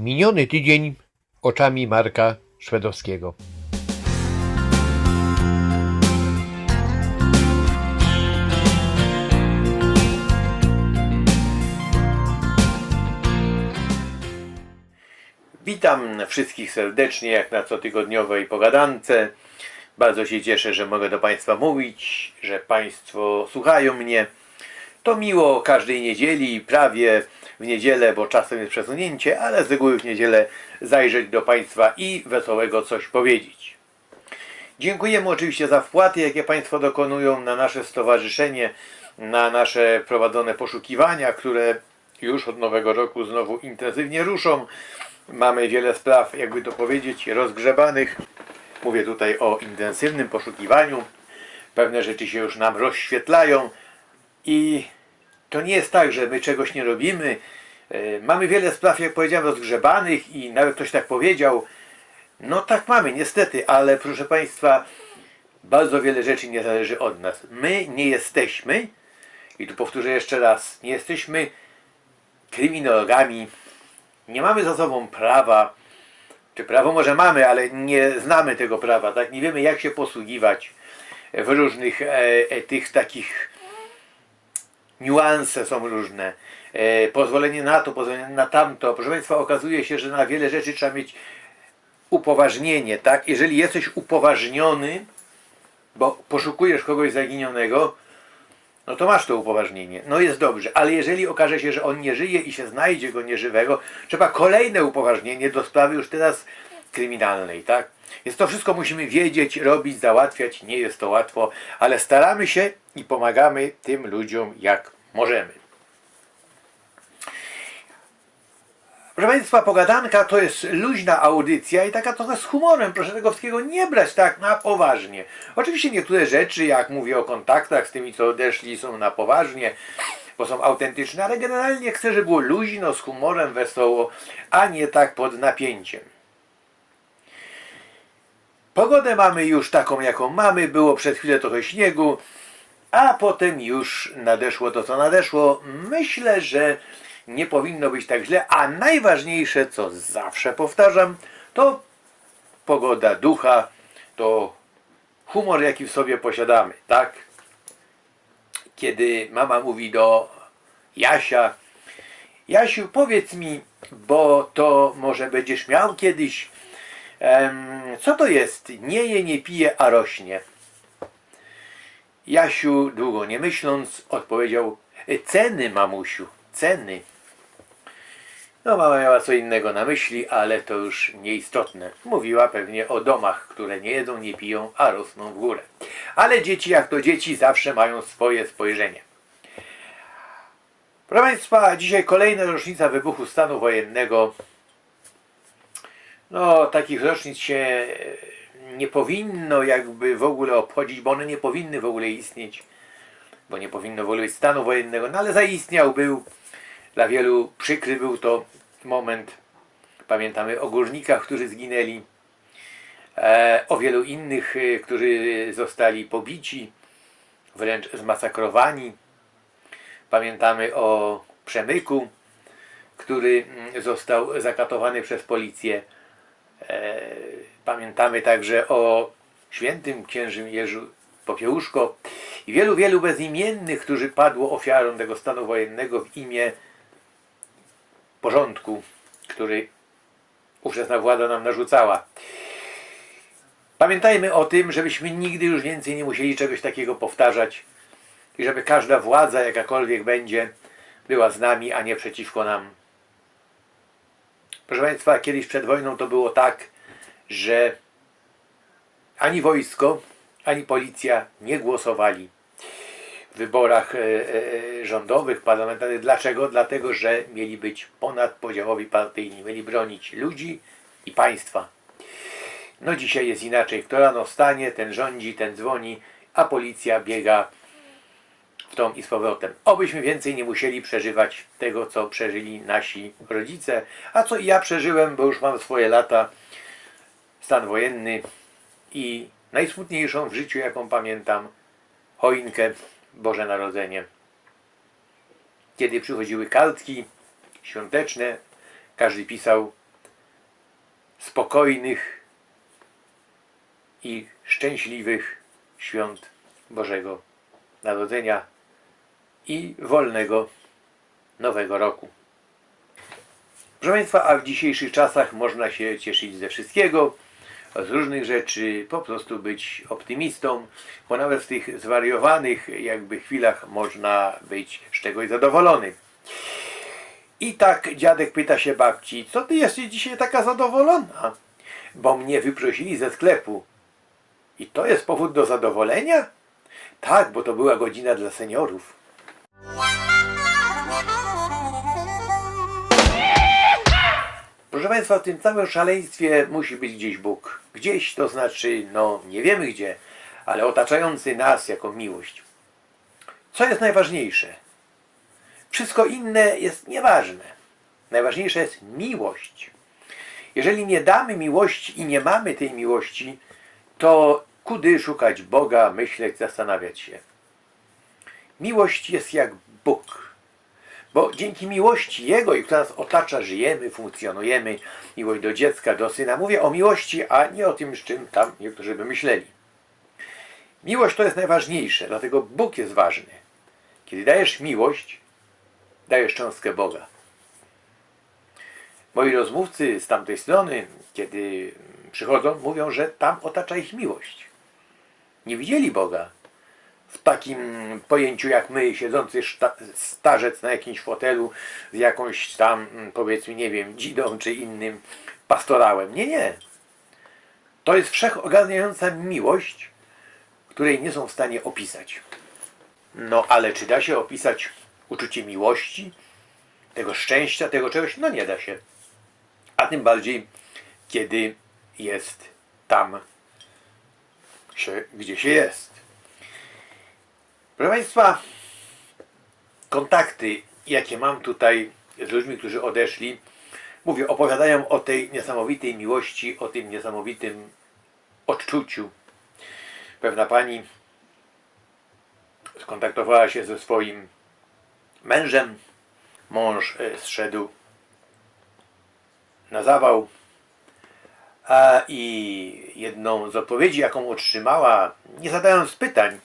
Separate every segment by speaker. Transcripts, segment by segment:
Speaker 1: Miniony tydzień oczami Marka Szwedowskiego. Witam wszystkich serdecznie, jak na cotygodniowej pogadance. Bardzo się cieszę, że mogę do Państwa mówić, że Państwo słuchają mnie. To miło każdej niedzieli, prawie w niedzielę, bo czasem jest przesunięcie, ale z reguły w niedzielę zajrzeć do Państwa i wesołego coś powiedzieć. Dziękujemy oczywiście za wpłaty, jakie Państwo dokonują na nasze stowarzyszenie, na nasze prowadzone poszukiwania, które już od nowego roku znowu intensywnie ruszą. Mamy wiele spraw, jakby to powiedzieć, rozgrzebanych. Mówię tutaj o intensywnym poszukiwaniu. Pewne rzeczy się już nam rozświetlają i to nie jest tak, że my czegoś nie robimy. E, Mamy wiele spraw, jak powiedziałem, rozgrzebanych i nawet ktoś tak powiedział. No tak mamy, niestety, ale proszę Państwa, bardzo wiele rzeczy nie zależy od nas. My nie jesteśmy, i tu powtórzę jeszcze raz, nie jesteśmy kryminologami, nie mamy za sobą prawa, czy prawo może mamy, ale nie znamy tego prawa, tak? Nie wiemy jak się posługiwać w różnych e, e, tych takich niuanse są różne. E, pozwolenie na to, pozwolenie na tamto. Proszę Państwa, okazuje się, że na wiele rzeczy trzeba mieć upoważnienie, tak? Jeżeli jesteś upoważniony, bo poszukujesz kogoś zaginionego, no to masz to upoważnienie. No jest dobrze, ale jeżeli okaże się, że on nie żyje i się znajdzie go nieżywego, trzeba kolejne upoważnienie do sprawy już teraz kryminalnej, tak? Więc to wszystko musimy wiedzieć, robić, załatwiać. Nie jest to łatwo, ale staramy się i pomagamy tym ludziom jak możemy. Proszę Państwa, pogadanka to jest luźna audycja i taka trochę z humorem. Proszę tego wszystkiego nie brać tak na poważnie. Oczywiście niektóre rzeczy, jak mówię o kontaktach z tymi, co odeszli, są na poważnie, bo są autentyczne, ale generalnie chcę, żeby było luźno, z humorem, wesoło, a nie tak pod napięciem. Pogodę mamy już taką, jaką mamy. Było przed chwilą trochę śniegu, a potem już nadeszło to, co nadeszło. Myślę, że nie powinno być tak źle, a najważniejsze, co zawsze powtarzam, to pogoda ducha, to humor, jaki w sobie posiadamy, tak? Kiedy mama mówi do Jasia, Jasiu, powiedz mi, bo to może będziesz miał kiedyś, co to jest? Nie je, nie pije, a rośnie. Jasiu, długo nie myśląc, odpowiedział, ceny, mamusiu, ceny. No, mama miała co innego na myśli, ale to już nieistotne. Mówiła pewnie o domach, które nie jedzą, nie piją, a rosną w górę. Ale dzieci, jak to dzieci, zawsze mają swoje spojrzenie. Proszę Państwa, dzisiaj kolejna rocznica wybuchu stanu wojennego. No, takich rocznic się e, nie powinno jakby w ogóle obchodzić, bo one nie powinny w ogóle istnieć, bo nie powinno w ogóle być stanu wojennego, no ale zaistniał, był. Dla wielu przykry był to moment. Pamiętamy o górnikach, którzy zginęli, e, o wielu innych, e, którzy zostali pobici, wręcz zmasakrowani. Pamiętamy o Przemyku, który mm, został zakatowany przez policję. E, Pamiętamy także o świętym księżym Jerzu Popiełuszko i wielu, wielu bezimiennych, którzy padło ofiarą tego stanu wojennego w imię porządku, który ówczesna władza nam narzucała. Pamiętajmy o tym, żebyśmy nigdy już więcej nie musieli czegoś takiego powtarzać i żeby każda władza, jakakolwiek będzie, była z nami, a nie przeciwko nam. Proszę Państwa, kiedyś przed wojną to było tak, że ani wojsko, ani policja nie głosowali w wyborach e, e, rządowych, parlamentarnych. Dlaczego? Dlatego, że mieli być ponadpodziałowi partyjni, mieli bronić ludzi i państwa. No dzisiaj jest inaczej. Kto rano wstanie, ten rządzi, ten dzwoni, a policja biega w tą i z powrotem. Obyśmy więcej nie musieli przeżywać tego, co przeżyli nasi rodzice, a co i ja przeżyłem, bo już mam swoje lata, stan wojenny i najsmutniejszą w życiu, jaką pamiętam, choinkę Boże Narodzenie. Kiedy przychodziły kartki świąteczne, każdy pisał spokojnych i szczęśliwych świąt Bożego Narodzenia i wolnego Nowego Roku. Proszę Państwa, a w dzisiejszych czasach można się cieszyć ze wszystkiego, z różnych rzeczy, po prostu być optymistą, bo nawet w tych zwariowanych jakby chwilach można być z czegoś zadowolony. I tak dziadek pyta się babci, co ty jesteś dzisiaj taka zadowolona? Bo mnie wyprosili ze sklepu. I to jest powód do zadowolenia? Tak, bo to była godzina dla seniorów. Proszę Państwa, w tym całym szaleństwie musi być gdzieś Bóg. Gdzieś to znaczy, no nie wiemy gdzie, ale otaczający nas jako miłość. Co jest najważniejsze? Wszystko inne jest nieważne. Najważniejsza jest miłość. Jeżeli nie damy miłości i nie mamy tej miłości, to kudy szukać Boga, myśleć, zastanawiać się. Miłość jest jak Bóg. Bo dzięki miłości Jego, która nas otacza, żyjemy, funkcjonujemy, miłość do dziecka, do syna. Mówię o miłości, a nie o tym, z czym tam niektórzy by myśleli. Miłość to jest najważniejsze, dlatego Bóg jest ważny. Kiedy dajesz miłość, dajesz cząstkę Boga. Moi rozmówcy z tamtej strony, kiedy przychodzą, mówią, że tam otacza ich miłość. Nie widzieli Boga w takim pojęciu jak my, siedzący starzec na jakimś fotelu z jakąś tam, mm, powiedzmy, nie wiem, dzidą czy innym pastorałem. Nie, nie. To jest wszechogarniająca miłość, której nie są w stanie opisać. No ale czy da się opisać uczucie miłości, tego szczęścia, tego czegoś? No nie da się. A tym bardziej, kiedy jest tam, gdzie się jest. Proszę Państwa, kontakty, jakie mam tutaj z ludźmi, którzy odeszli, mówię, opowiadają o tej niesamowitej miłości, o tym niesamowitym odczuciu. Pewna pani skontaktowała się ze swoim mężem. Mąż e, zszedł na zawał. A i jedną z odpowiedzi, jaką otrzymała, nie zadając pytań,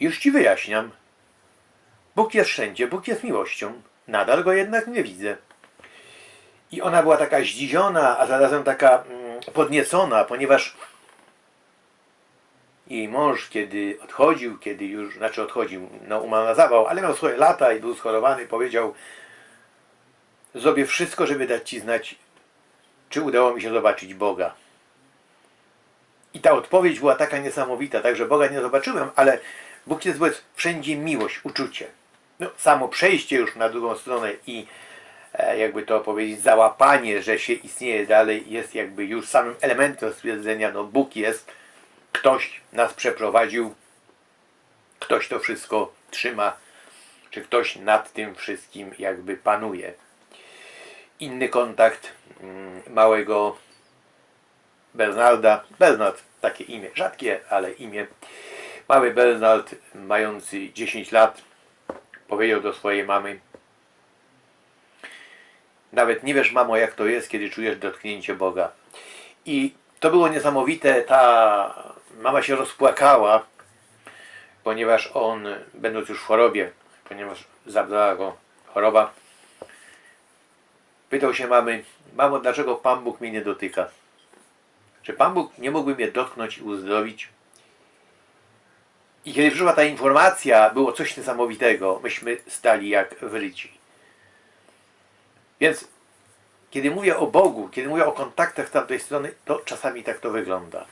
Speaker 1: już ci wyjaśniam. Bóg jest wszędzie, Bóg jest miłością. Nadal go jednak nie widzę. I ona była taka zdziwiona, a zarazem taka mm, podniecona, ponieważ jej mąż, kiedy odchodził, kiedy już, znaczy odchodził, no umarł na zawał, ale miał swoje lata i był schorowany, powiedział zrobię wszystko, żeby dać Ci znać, czy udało mi się zobaczyć Boga. I ta odpowiedź była taka niesamowita, także Boga nie zobaczyłem, ale Bóg jest wobec wszędzie miłość, uczucie. No, samo przejście już na drugą stronę i e, jakby to powiedzieć, załapanie, że się istnieje dalej, jest jakby już samym elementem stwierdzenia, no Bóg jest, ktoś nas przeprowadził, ktoś to wszystko trzyma, czy ktoś nad tym wszystkim jakby panuje. Inny kontakt mm, małego Bernarda, Bernard, takie imię, rzadkie, ale imię, Mały Bernard, mający 10 lat, powiedział do swojej mamy: Nawet nie wiesz, mamo, jak to jest, kiedy czujesz dotknięcie Boga. I to było niesamowite. Ta mama się rozpłakała, ponieważ on, będąc już w chorobie, ponieważ zabrała go choroba, pytał się mamy: Mamo, dlaczego Pan Bóg mnie nie dotyka? Czy Pan Bóg nie mógłby mnie dotknąć i uzdrowić? I kiedy przyszła ta informacja, było coś niesamowitego. Myśmy stali jak wryci. Więc kiedy mówię o Bogu, kiedy mówię o kontaktach z tamtej strony, to czasami tak to wygląda.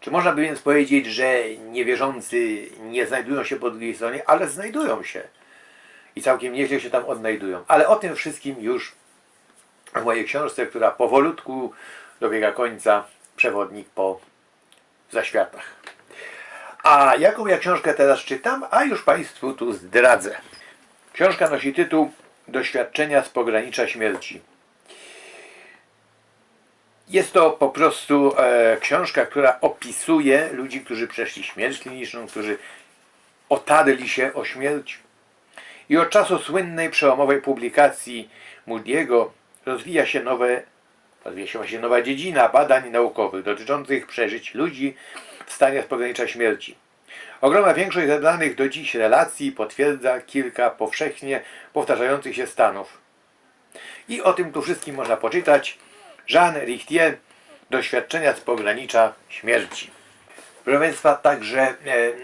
Speaker 1: Czy można by więc powiedzieć, że niewierzący nie znajdują się po drugiej stronie, ale znajdują się. I całkiem nieźle się tam odnajdują. Ale o tym wszystkim już w mojej książce, która powolutku dobiega końca, przewodnik po zaświatach. A jaką ja książkę teraz czytam? A już Państwu tu zdradzę. Książka nosi tytuł Doświadczenia z pogranicza śmierci. Jest to po prostu e, książka, która opisuje ludzi, którzy przeszli śmierć kliniczną, którzy otarli się o śmierć. I od czasu słynnej, przełomowej publikacji Moody'ego rozwija się nowe, rozwija się właśnie nowa dziedzina badań naukowych dotyczących przeżyć ludzi w stanie z pogranicza śmierci. Ogromna większość zebranych do dziś relacji potwierdza kilka powszechnie powtarzających się stanów. I o tym tu wszystkim można poczytać. Jean Richtier, Doświadczenia z pogranicza śmierci. Proszę Państwa, także e,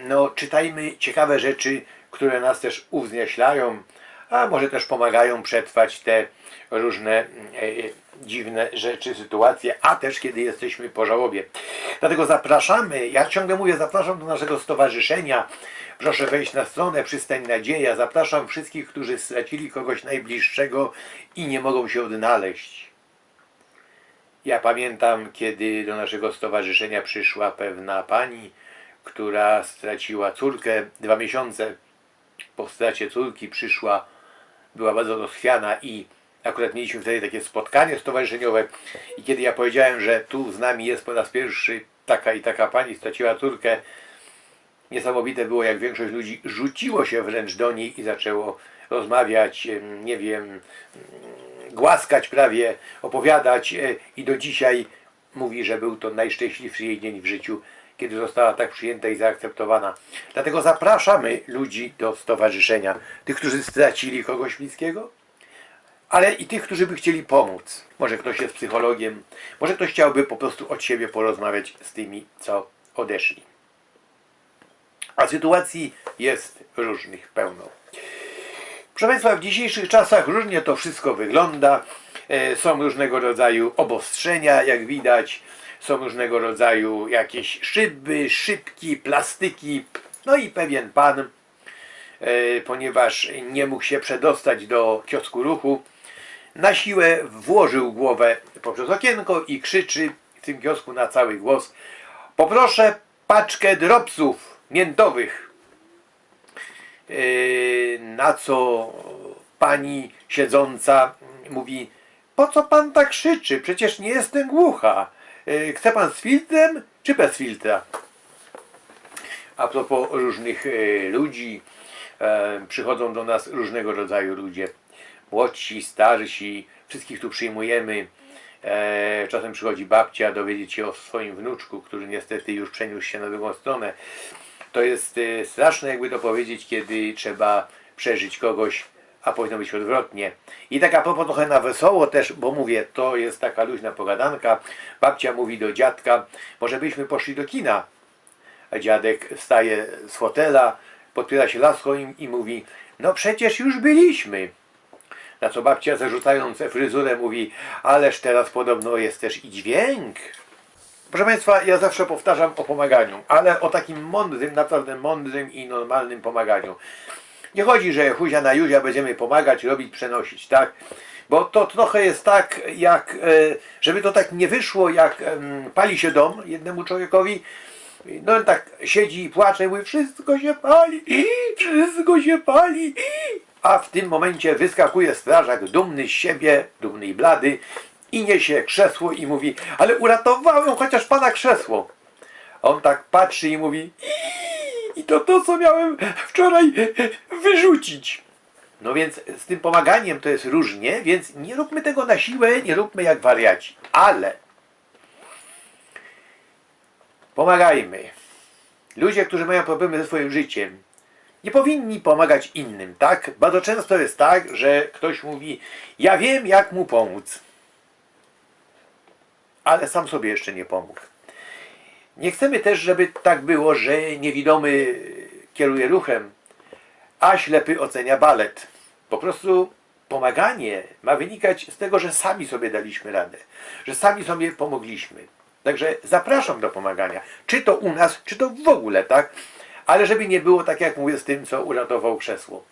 Speaker 1: no, czytajmy ciekawe rzeczy, które nas też uwznieślają, a może też pomagają przetrwać te różne e, e, dziwne rzeczy, sytuacje, a też kiedy jesteśmy po żałobie. Dlatego zapraszamy, ja ciągle mówię, zapraszam do naszego stowarzyszenia. Proszę wejść na stronę Przystań Nadzieja. Zapraszam wszystkich, którzy stracili kogoś najbliższego i nie mogą się odnaleźć. Ja pamiętam, kiedy do naszego stowarzyszenia przyszła pewna pani, która straciła córkę dwa miesiące po stracie córki przyszła, była bardzo rozchwiana i akurat mieliśmy wtedy takie spotkanie stowarzyszeniowe i kiedy ja powiedziałem, że tu z nami jest po raz pierwszy taka i taka pani straciła córkę, niesamowite było, jak większość ludzi rzuciło się wręcz do niej i zaczęło rozmawiać, nie wiem, mm, głaskać prawie, opowiadać e, i do dzisiaj mówi, że był to najszczęśliwszy jej dzień w życiu, kiedy została tak przyjęta i zaakceptowana. Dlatego zapraszamy ludzi do stowarzyszenia, tych, którzy stracili kogoś bliskiego, ale i tych, którzy by chcieli pomóc. Może ktoś jest psychologiem, może ktoś chciałby po prostu od siebie porozmawiać z tymi, co odeszli. A sytuacji jest różnych pełno. Proszę Państwa, w dzisiejszych czasach różnie to wszystko wygląda. E, Są różnego rodzaju obostrzenia, jak widać. Są różnego rodzaju jakieś szyby, szybki, plastyki. No i pewien pan, e, ponieważ nie mógł się przedostać do kiosku ruchu, na siłę włożył głowę poprzez okienko i krzyczy w tym kiosku na cały głos poproszę paczkę dropsów miętowych. Yy, Na co pani siedząca mówi: Po co pan tak krzyczy? Przecież nie jestem głucha. Yy, Chce pan z filtrem czy bez filtra? A propos różnych yy, ludzi, e, przychodzą do nas różnego rodzaju ludzie. Młodsi, starsi, wszystkich tu przyjmujemy. E, czasem przychodzi babcia dowiedzieć się o swoim wnuczku, który niestety już przeniósł się na drugą stronę. To jest e, straszne, jakby to powiedzieć, kiedy trzeba przeżyć kogoś, a powinno być odwrotnie. I tak a propos trochę na wesoło też, bo mówię, to jest taka luźna pogadanka. Babcia mówi do dziadka, może byśmy poszli do kina. A dziadek wstaje z fotela, podpiera się laską i mówi, no przecież już byliśmy. Na co babcia zarzucając fryzurę mówi, ależ teraz podobno jest też i dźwięk. Proszę Państwa, ja zawsze powtarzam o pomaganiu, ale o takim mądrym, naprawdę mądrym i normalnym pomaganiu. Nie chodzi, że huzia na juzia będziemy pomagać, robić, przenosić, tak? Bo to trochę jest tak, jak, e, żeby to tak nie wyszło, jak pali się dom jednemu człowiekowi, no on tak siedzi i płacze, mówi, wszystko się pali, i wszystko się pali, i a w tym momencie wyskakuje strażak dumny z siebie, dumny i blady i niesie krzesło i mówi, ale uratowałem chociaż pana krzesło. On tak patrzy i mówi, "Ii, i to to, co miałem wczoraj wyrzucić. No więc z tym pomaganiem to jest różnie, więc nie róbmy tego na siłę, nie róbmy jak wariaci. Ale pomagajmy. Ludzie, którzy mają problemy ze swoim życiem, nie powinni pomagać innym, tak? Bardzo często jest tak, że ktoś mówi, ja wiem jak mu pomóc, ale sam sobie jeszcze nie pomógł. Nie chcemy też, żeby tak było, że niewidomy kieruje ruchem, a ślepy ocenia balet. Po prostu pomaganie ma wynikać z tego, że sami sobie daliśmy radę, że sami sobie pomogliśmy. Także zapraszam do pomagania. Czy to u nas, czy to w ogóle, tak? Ale żeby nie było tak, jak mówię, z tym, co uratował krzesło.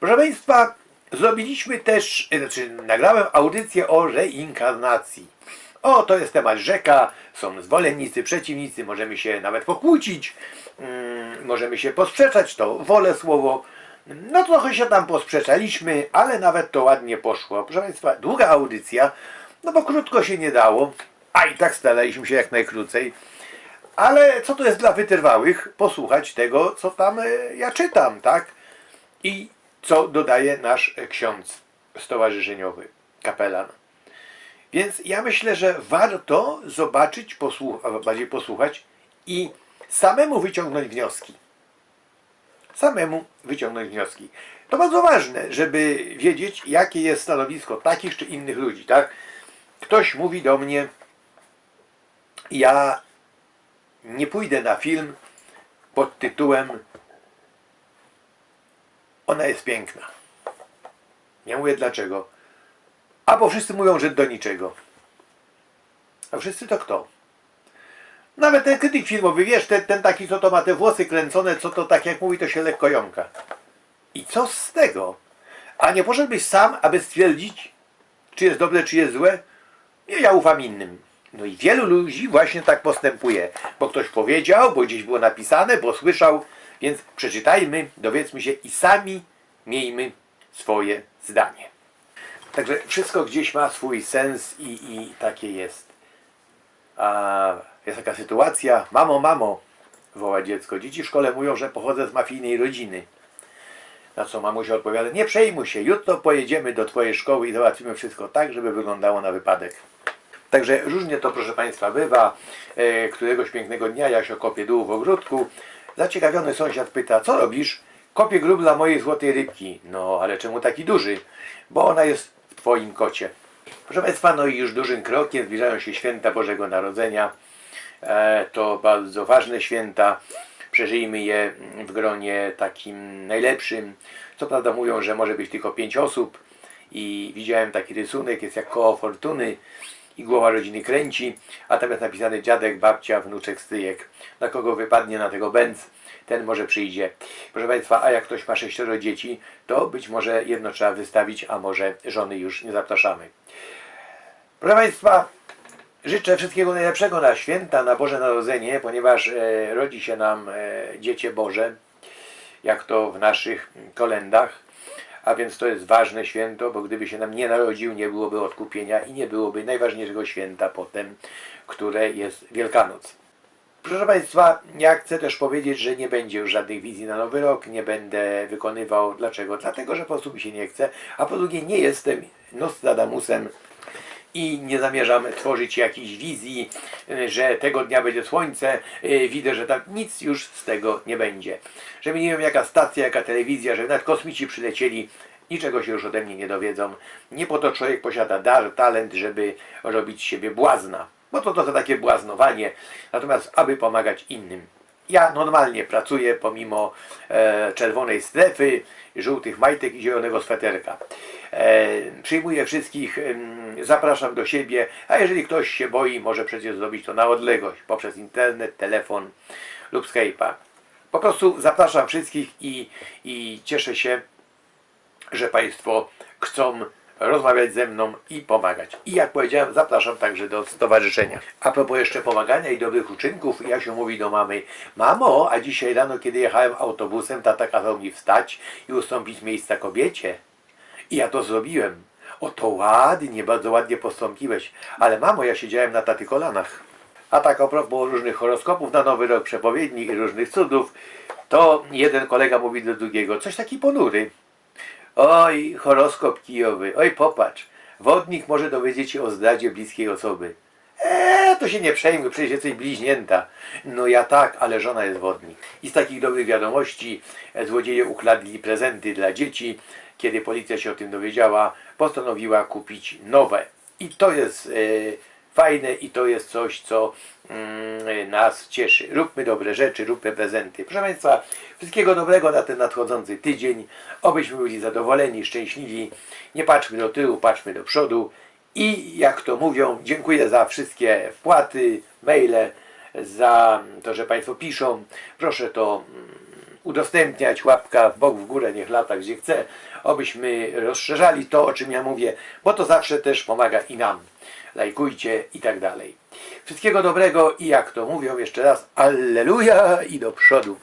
Speaker 1: Proszę Państwa, zrobiliśmy też, znaczy nagrałem audycję o reinkarnacji. O, to jest temat rzeka, są zwolennicy, przeciwnicy, możemy się nawet pokłócić, mm, możemy się posprzeczać, to wolę słowo. No trochę się tam posprzeczaliśmy, ale nawet to ładnie poszło. Proszę Państwa, długa audycja, no bo krótko się nie dało, a i tak staraliśmy się jak najkrócej. Ale co to jest dla wytrwałych? Posłuchać tego, co tam e, ja czytam, tak? i co dodaje nasz ksiądz stowarzyszeniowy, kapelan. Więc ja myślę, że warto zobaczyć, posłuch- a bardziej posłuchać i samemu wyciągnąć wnioski. Samemu wyciągnąć wnioski. To bardzo ważne, żeby wiedzieć, jakie jest stanowisko takich czy innych ludzi, tak? Ktoś mówi do mnie, ja nie pójdę na film pod tytułem Ona jest piękna. Ja mówię dlaczego? A bo wszyscy mówią, że do niczego. A wszyscy to kto? Nawet ten krytyk filmowy, wiesz, ten, ten taki, co to ma te włosy kręcone, co to tak jak mówi, to się lekko jąka. I co z tego? A nie poszedłbyś sam, aby stwierdzić, czy jest dobre, czy jest złe? Nie, ja ufam innym. No i wielu ludzi właśnie tak postępuje, bo ktoś powiedział, bo gdzieś było napisane, bo słyszał, więc przeczytajmy, dowiedzmy się i sami miejmy swoje zdanie. Także wszystko gdzieś ma swój sens i, i takie jest. A jest taka sytuacja, mamo, mamo, woła dziecko. Dzieci w szkole mówią, że pochodzę z mafijnej rodziny. Na co mamusia odpowiada, nie przejmuj się, jutro pojedziemy do twojej szkoły i załatwimy wszystko tak, żeby wyglądało na wypadek. Także różnie to, proszę Państwa, bywa. E, któregoś pięknego dnia ja się kopię dół w ogródku. Zaciekawiony sąsiad pyta, co robisz? Kopię grób dla mojej złotej rybki. No, ale czemu taki duży? Bo ona jest w Twoim kocie. Proszę Państwa, no i już dużym krokiem zbliżają się święta Bożego Narodzenia. E, to bardzo ważne święta. Przeżyjmy je w gronie takim najlepszym. Co prawda mówią, że może być tylko pięć osób i widziałem taki rysunek, jest jak koło fortuny i głowa rodziny kręci, a tam jest napisany dziadek, babcia, wnuczek, stryjek. Na kogo wypadnie na tego bęc, ten może przyjdzie. Proszę Państwa, a jak ktoś ma sześcioro dzieci, to być może jedno trzeba wystawić, a może żony już nie zapraszamy. Proszę Państwa, życzę wszystkiego najlepszego na święta, na Boże Narodzenie, ponieważ e, rodzi się nam e, Boże, jak to w naszych kolendach. A więc to jest ważne święto, bo gdyby się nam nie narodził, nie byłoby odkupienia i nie byłoby najważniejszego święta potem, które jest Wielkanoc. Proszę Państwa, ja chcę też powiedzieć, że nie będzie już żadnych wizji na nowy rok, nie będę wykonywał. Dlaczego? Dlatego, że po prostu mi się nie chce, a po drugie nie jestem Nostradamusem i nie zamierzam tworzyć jakiejś wizji, y, że tego dnia będzie słońce, y, widzę, że tam nic już z tego nie będzie. Żeby nie wiem jaka stacja, jaka telewizja, że nawet kosmici przylecieli, niczego się już ode mnie nie dowiedzą. Nie po to człowiek posiada dar, talent, żeby robić siebie błazna. Bo to trochę takie błaznowanie, natomiast aby pomagać innym. Ja normalnie pracuję pomimo e, czerwonej strefy, żółtych majtek i zielonego sweterka. E, przyjmuję wszystkich, zapraszam do siebie, a jeżeli ktoś się boi, może przecież zrobić to na odległość, poprzez internet, telefon lub Skype'a. Po prostu zapraszam wszystkich i, i cieszę się, że Państwo chcą rozmawiać ze mną i pomagać. I jak powiedziałem, zapraszam także do stowarzyszenia. A propos jeszcze pomagania i dobrych uczynków, ja się mówi do mamy, mamo, a dzisiaj rano, kiedy jechałem autobusem, tata kazał mi wstać i ustąpić miejsca kobiecie. I ja to zrobiłem. O to ładnie, bardzo ładnie postąpiłeś. Ale mamo, ja siedziałem na taty kolanach. A tak a propos różnych horoskopów na nowy rok, przepowiedni i różnych cudów, to jeden kolega mówi do drugiego, coś taki ponury. Oj, horoskop kijowy, oj popatrz, wodnik może dowiedzieć się o zdradzie bliskiej osoby. Eee, to się nie przejmuj, przecież jesteś bliźnięta. No ja tak, ale żona jest wodnik. I z takich dobrych wiadomości e, złodzieje ukradli prezenty dla dzieci. Kiedy policja się o tym dowiedziała, postanowiła kupić nowe. I to jest e, fajne i to jest coś, co mm, nas cieszy. Róbmy dobre rzeczy, róbmy prezenty. Proszę Państwa, wszystkiego dobrego na ten nadchodzący tydzień. Obyśmy byli zadowoleni, szczęśliwi. Nie patrzmy do tyłu, patrzmy do przodu. I jak to mówią, dziękuję za wszystkie wpłaty, maile, za to, że Państwo piszą. Proszę to mm, udostępniać, łapka w bok, w górę, niech lata gdzie chce, obyśmy rozszerzali to, o czym ja mówię, bo to zawsze też pomaga i nam. Lajkujcie i tak dalej. Wszystkiego dobrego i jak to mówią jeszcze raz, alleluja i do przodu.